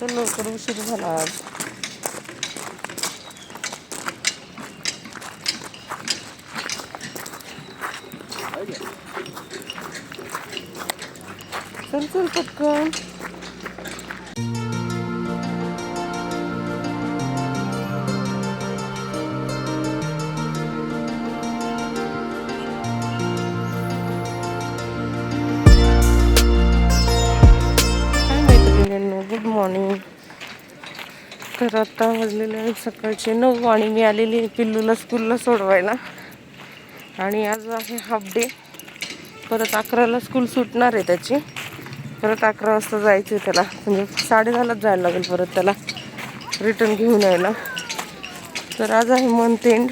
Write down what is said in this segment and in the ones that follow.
तर लवकर उशीर झाला आज. चल चल पटकन. मॉर्निंग तर आता वाजलेले आहेत सकाळचे नऊ आणि मी आलेली आहे पिल्लूला स्कूलला सोडवायला. आणि आज आहे हाफ डे परत अकराला स्कूल सुटणार आहे त्याची. परत अकरा वाजता जायचं आहे त्याला. म्हणजे साडेदहालाच जायला लागेल परत त्याला. रिटर्न घेऊन यायला. तर आज आहे मंथ एंड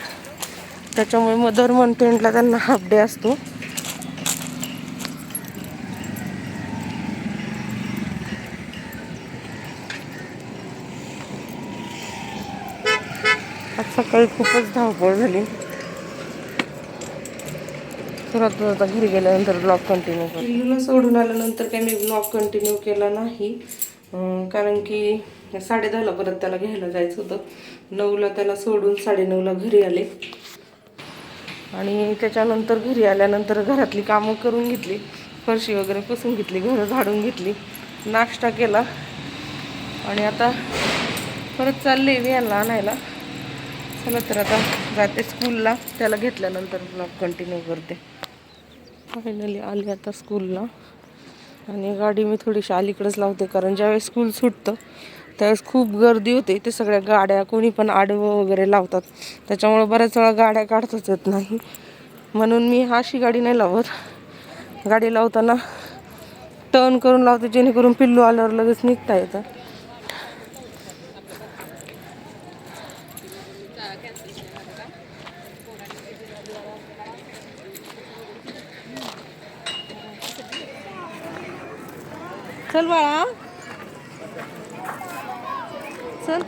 त्याच्यामुळे मदर मंथ एंडला त्यांना हाफ डे असतो. आज सकाळी खूपच धावपळ झाली. तर आता घरी गेल्यानंतर ब्लॉग कंटिन्यू केला पिल्लूला सोडून आल्यानंतर काही मी ब्लॉग कंटिन्यू केला नाही. कारण की साडे दहाला परत त्याला घ्यायला जायचं होतं. नऊला त्याला सोडून साडेनऊला घरी आले. आणि त्याच्यानंतर घरी आल्यानंतर घरातली कामं करून घेतली. फरशी वगैरे पुसून घेतली घरं झाडून घेतली. नाश्ता केला. आणि आता परत चालले विहानला आणायला. चला तर आता जाते स्कूलला. त्याला घेतल्यानंतर ब्लॉग कंटिन्यू करते. फायनली आली आता स्कूलला. आणि गाडी मी थोडीशी अलीकडेच लावते कारण ज्यावेळेस स्कूल सुटतं त्यावेळेस खूप गर्दी होते. ते सगळ्या गाड्या कोणी पण आडवं वगैरे लावतात. त्याच्यामुळे बऱ्याच वेळा गाड्या काढताच येत नाही. म्हणून मी अशी गाडी नाही लावत. गाडी लावताना टर्न करून लावते जेणेकरून पिल्लू आल्यावर लगेच निघता येतं. चल बाळा. चल.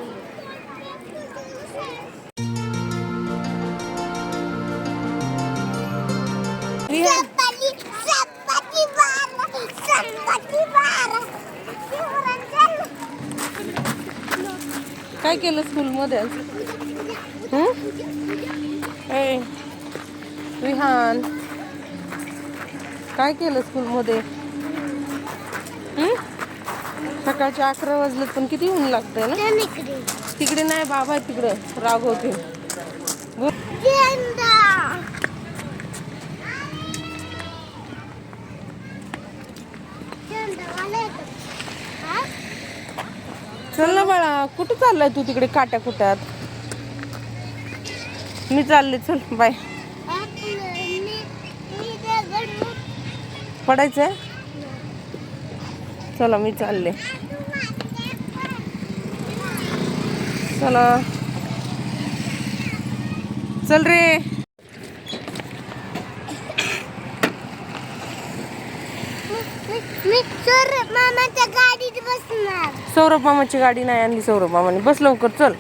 काय केलं स्कूलमध्ये? ए विहान काय केलं स्कूलमध्ये? सकाळचे अकरा वाजलेत पण किती ऊन लागतंय ना? तिकडे नाही बाबा आहे तिकडे रागवते? चल ना बाळा कुठं चाललाय तू तिकडे काट्या कुट्यात? मी चालले चल बाय. पडायचंय? चला मी चालले. चला. चल रे. मी मी सर मामाच्या गाडीत बसणार. सौरभ मामाची गाडी नाही आणली सौरभ मामाने. बस लवकर चल.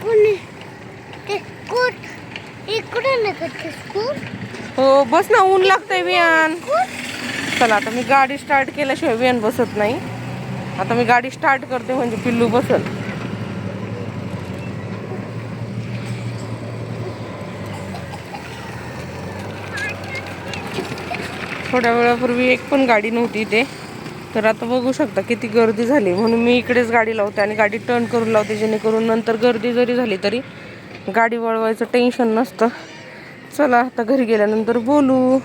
इकडून हो बस ना ऊन लागतंय वियान चला आता मी गाडी स्टार्ट केल्याशिवाय वियान बसत नाही. आता मी गाडी स्टार्ट करते म्हणजे पिल्लू बसल. थोड्या वेळापूर्वी एक पण गाडी नव्हती इथे. तर आता बघू शकता किती गर्दी झाली. म्हणून मी इकडेच गाडी लावते आणि गाडी टर्न करून लावते जेणेकरून नंतर गर्दी जरी झाली तरी गाडी वळवायचं टेन्शन नसतं. चला आता घरी गेल्यानंतर बोलू.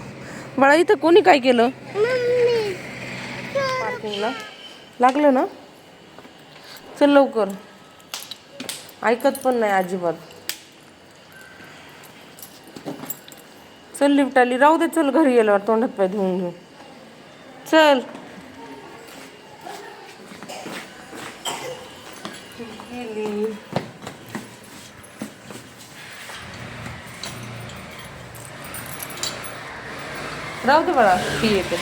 बाळा इथं कोणी काय केलं? पार्किंगला लागलं ना? चल लवकर. ऐकत पण नाही अजिबात. चल लिफ्ट आली राहू दे चल घरी गेल्यावर तोंडात पाय धुवून घेऊ. चल. गेली राहू दे बाळा ती येते.